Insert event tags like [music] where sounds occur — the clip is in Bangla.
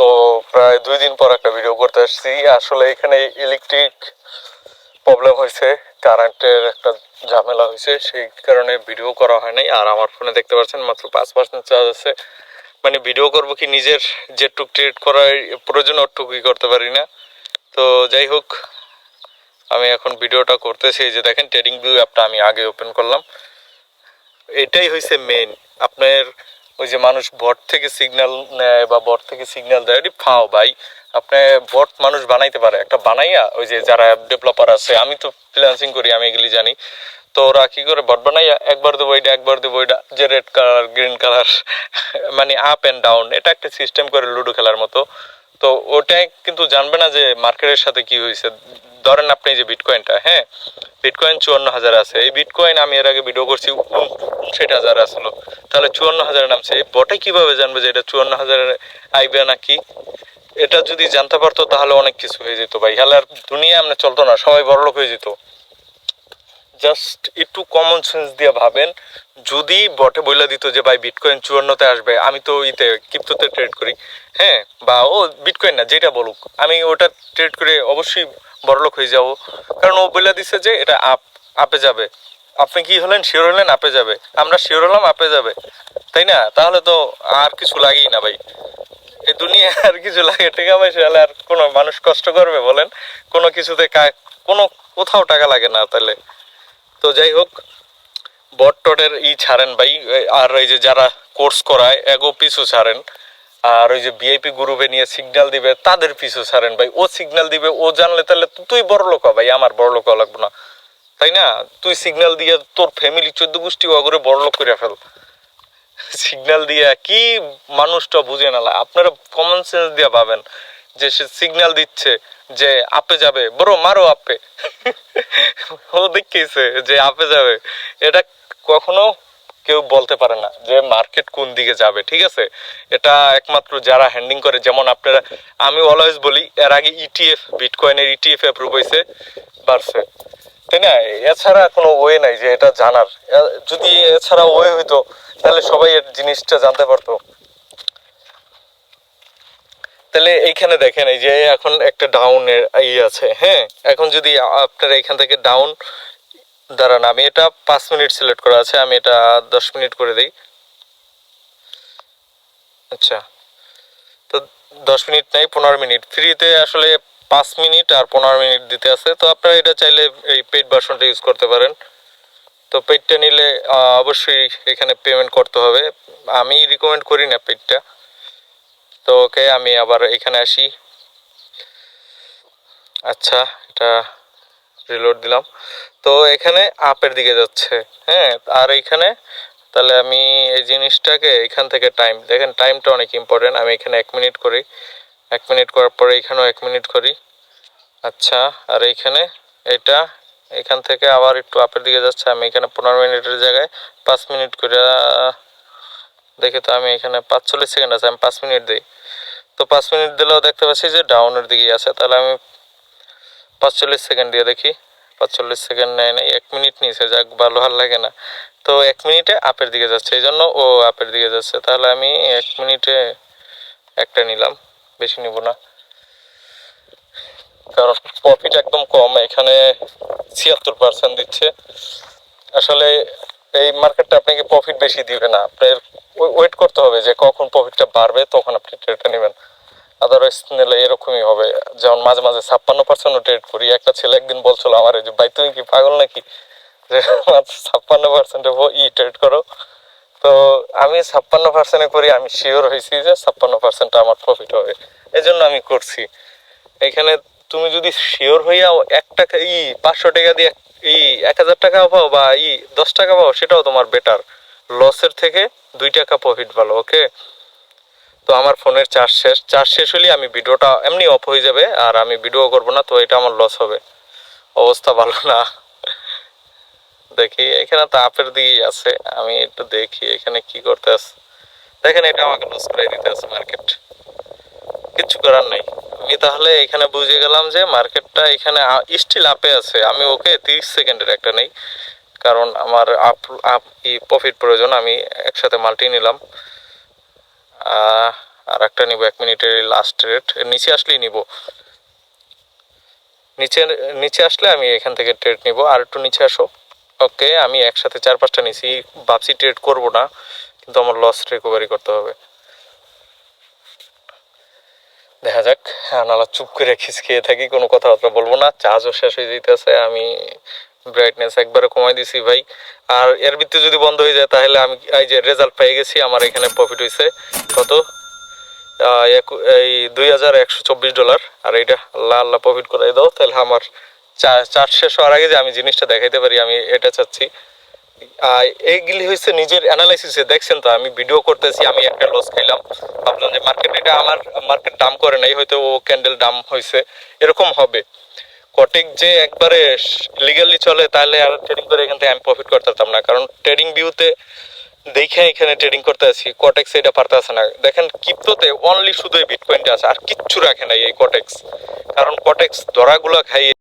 তো প্রায় দুই দিন পর একটা ভিডিও করতে আসছি। আসলে এখানে ইলেকট্রিক প্রবলেম হয়েছে কারেন্টের একটা ঝামেলা হয়েছে, সেই কারণে ভিডিও করা হয় নাই। আর আমার ফোনে দেখতে পাচ্ছেন, মাত্র পাঁচ পার্সেন্ট চার্জ আছে। মানে ভিডিও করব কি নিজের যেটুক ট্রিট করার প্রয়োজন, ওটুকুই করতে পারি না। তো যাই হোক, আমি এখন ভিডিওটা করতেছি। যে দেখেন ট্রেডিং ভিউ অ্যাপটা আমি আগে ওপেন করলাম। এটাই হয়েছে মেন আপনার ওই যে মানুষ বট থেকে সিগন্যাল নেয় বা বট থেকে সিগন্যাল দেয় এটি ফাও ভাই, আপনি বট মানুষ বানাইতে পারে। একটা বানাইয়া ওই যে যারা ডেভেলপার আছে, আমি তো ফ্রিল্যান্সিং করি, আমি এগুলি জানি। তো ওরা কি করে বট বানাইয়া, একবার দেবো এটা, একবার দেবো এটা, যে রেড কালার গ্রিন কালার মানে আপ অ্যান্ড ডাউন এটা একটা সিস্টেম করে লুডো খেলার মতো। তো ওটাই কিন্তু জানবে না যে মার্কেটের সাথে কি হয়েছে ধরেন আপনি যে বিটকয়েনটা হ্যাঁ? বিটকয়েন চুয়ান্ন হাজার আছে। এই বিটকয়েন আমি এর আগে ভিডিও করছি, উনষাট হাজার আসলো। তাহলে চুয়ান্ন হাজার নামছে এই বটে কীভাবে জানবে যে এটা চুয়ান্ন হাজার আইবে নাকি? এটা যদি জানতে পারতো তাহলে অনেক কিছু হয়ে যেত ভাই। তাহলে আর দুনিয়া আমরা চলতো না, সবাই বড়লোক হয়ে যেত। জাস্ট একটু কমন সেন্স দিয়ে ভাবেন, যদি বটে বইলা দিত যে ভাই বিটকয়েন চুয়ান্নতে আসবে, আমি তো ইতে ক্রিপ্টোতে ট্রেড করি হ্যাঁ? বা ও বিটকয়েন না, যেটা বলুক। আমি ওটা ট্রেড করে অবশ্যই বড়লোক হয়ে যাব। কারণ ও বলে দিছে যে এটা আপ, আপে যাবে। আপনি কি হলেন? শিওর হলেন? আপে যাবে। আমরা শিওর হলাম, আপে যাবে। তাই না? তাহলে তো আর কিছু লাগেই না ভাই। এই দুনিয়া [laughs] আর কিছু লাগে। টাকা পয়সা হলে আর কোনো মানুষ কষ্ট করবে বলেন? কোনো কিছুতে কোনো কোথাও টাকা লাগে না তাহলে। তো যাই হোক, বট টটের ই ছাড়েন ভাই। আর এই যে যারা কোর্স করায়, এগো পিছু ছাড়েন। আর ওই যে ভিআইপি গ্রুপে নিয়ে সিগন্যাল দিবে, তাদের পিছু ছাড়েন ভাই। ও সিগন্যাল দিবে, ও জানলে তাহলে তুই বড় লোক ভাই, আমার বড় লোক লাগবে না। তাই না? তুই সিগন্যাল দিয়ে তোর ফ্যামিলি চোদ্দ গোষ্ঠী অগরে বড় লোক করে ফেল। সিগন্যাল দিয়ে কি মানুষটা বুঝে না আপনারা কমন সেন্স দিয়ে ভাবেন যে সে সিগন্যাল দিচ্ছে যে আপে যাবে। বড় মারো আপে। ও দেখেছে যে আপে যাবে। এটা কখনো কেউ বলতে পারে না যে মার্কেট কোন দিকে যাবে, ঠিক আছে? এটা একমাত্র যারা হ্যান্ডিং করে, যেমন আপনারা, আমি অলওয়েজ বলি, এর আগে ইটিএফ বিটকয়েনের ইটিএফ অ্যাপ্রুভ হয়েছে, বাড়ছে। তাই না? এছাড়া কোনো ওয়ে নাই যে এটা জানার। যদি এছাড়া ওয়ে হইতো, তাহলে সবাই এর জিনিসটা জানতে পারতো। তাহলে এইখানে দেখেন, এই যে এখন একটা ডাউনের ই আছে হ্যাঁ? এখন যদি আপনার এখান থেকে ডাউন দাঁড়ান, আমি এটা পাঁচ মিনিট সিলেক্ট করা আছে, আমি এটা দশ মিনিট করে দিই। আচ্ছা। তো দশ মিনিট নাই, পনেরো মিনিট। ফ্রিতে আসলে পাঁচ মিনিট আর পনেরো মিনিট দিতে আছে, তো আপনারা এটা চাইলে এই পেড ভার্সনটা ইউজ করতে পারেন। তো পেডটা নিলে অবশ্যই এখানে পেমেন্ট করতে হবে। আমি রিকমেন্ড করি না পেডটা তো ওকে আমি আবার এখানে আসি। আচ্ছা এটা রিলোড দিলাম। তো এখানে আপের দিকে যাচ্ছে হ্যাঁ? আর এইখানে তাহলে আমি এই জিনিসটাকে এখান থেকে টাইম দেখেন টাইমটা অনেক ইম্পর্টেন্ট আমি এখানে এক মিনিট করি। এক মিনিট করার পরে এখানেও এক মিনিট করি। আচ্ছা আর এইখানে এটা এখান থেকে আবার একটু আপের দিকে যাচ্ছে, আমি এখানে পনেরো মিনিটের জায়গায় পাঁচ মিনিট করে, দেখে তো আমি এখানে পাঁচচল্লিশ সেকেন্ড আছে, আমি পাঁচ মিনিট দিই। তো পাঁচ মিনিট দিলেও দেখতে পাচ্ছি যে ডাউনের দিকেই আছে, তাহলে আমি পাঁচচল্লিশ সেকেন্ড দিয়ে দেখি। পাঁচচল্লিশ সেকেন্ড নেয় নাই, এক মিনিট নিয়েছে যাক ভালো আর লাগে না। তো এক মিনিটে আপের দিকে যাচ্ছে, এই জন্য ও আপের দিকে যাচ্ছে। তাহলে আমি এক মিনিটে একটা নিলাম, বেশি নিব না। কারণ প্রফিট একদম কম, এখানে ছিয়াত্তর পার্সেন্ট দিচ্ছে। আসলে এই মার্কেটটা আপনাকে প্রফিট বেশি দিবে না? আপনার ওয়েট করতে হবে যে কখন প্রফিটটা বাড়বে, তখন আপনি ট্রেডটা নেবেন। আদারওয়াইজ নিলে এরকমই হবে। যেমন মাঝে মাঝে ছাপ্পান্ন পার্সেন্টও ট্রেড করি। একটা ছেলে একদিন বলছিল আমার যে, ভাই, তুমি কি পাগল নাকি? যে ছাপ্পান্ন পার্সেন্টে ই ট্রেড করো। তো আমি ছাপ্পান্ন পার্সেন্টে করি, আমি শিওর হয়েছি যে ছাপ্পান্ন পার্সেন্ট আমার প্রফিট হবে। এই জন্য আমি করছি। এখানে তুমি যদি শিওর হইয়াও এক টাকা, ই পাঁচশো টাকা দিয়ে ই এক হাজার টাকা পাও বা ই দশ টাকা পাও, সেটাও তোমার বেটার লসের থেকে দুই টাকা প্রফিট ভালো ওকে তো আমার ফোনের চার্জ শেষ। চার্জ শেষ হলে আমি ভিডিওটা এমনি অফ হয়ে যাবে আর আমি ভিডিও করব না, তো এটা আমার লস হবে। অবস্থা ভালো না। দেখি, এখানে তো আপের দিকেই আছে। আমি একটু দেখি এখানে কি করতে আছে। দেখেন, এটা আমাকে লস করে দিতে আছে মার্কেট কিচ্ছু করার নাই। আমি তাহলে এখানে বুঝে গেলাম যে মার্কেটটা এখানে স্টিল আপে আছে। আমি ওকে তিরিশ সেকেন্ডের একটা নেই। কারণ আমার আপ আপ প্রফিট প্রয়োজন। আমি একসাথে মাল্টি নিলাম। আর একটা নিব, এক মিনিটের লাস্ট রেট নিচে আসলেই নিব। নিচে নিচে আসলে আমি এখান থেকে ট্রেড নিব। আর একটু নিচে আসো। ওকে, আমি একসাথে চার পাঁচটা নিছি। ভাবছি ট্রেড করব না, কিন্তু আমার লস রিকভারি করতে হবে। দেখা যাক। হ্যাঁ নালা চুপ করে খিস খেয়ে থাকি, কোনো কথাবার্তা বলব না। চার্জও শেষ হয়ে যেতেছে আমি ব্রাইটনেস একবারে কমাই দিছি ভাই। আর এর ভিত্তিতে যদি বন্ধ হয়ে যায়, তাহলে আমি এই যে রেজাল্ট পেয়ে গেছি, আমার এখানে প্রফিট হয়েছে কত? এই দুই হাজার একশো চব্বিশ ডলার আর এইটা আল্লাহ আল্লাহ প্রফিট করাই দাও। তাহলে আমার চার্জ শেষ হওয়ার আগে যে আমি জিনিসটা দেখাইতে পারি, আমি এটা চাচ্ছি। আর এইগুলি হচ্ছে নিজের অ্যানালাইসিসে দেখছেন তো, আমি ভিডিও করতেছি, আমি একটা লস খাইলাম। ভাবলাম যে মার্কেট এটা আমার মার্কেট দাম করে নাই, হয়তো ও ক্যান্ডেল দাম হয়েছে এরকম হবে। কটেক যে একবারে লিগালি চলে, তাহলে আর ট্রেডিং করে এখান থেকে আমি প্রফিট করতে পারতাম না। কারণ ট্রেডিং ভিউতে দেখে এখানে ট্রেডিং করতে আছি কটেক্স এটা পারতে আছে না। দেখেন কিপ্টোতে অনলি শুধু এই বিটকয়েনটা আছে, আর কিচ্ছু রাখে না এই কটেক্স কারণ কটেক্স ধরাগুলো খাইয়ে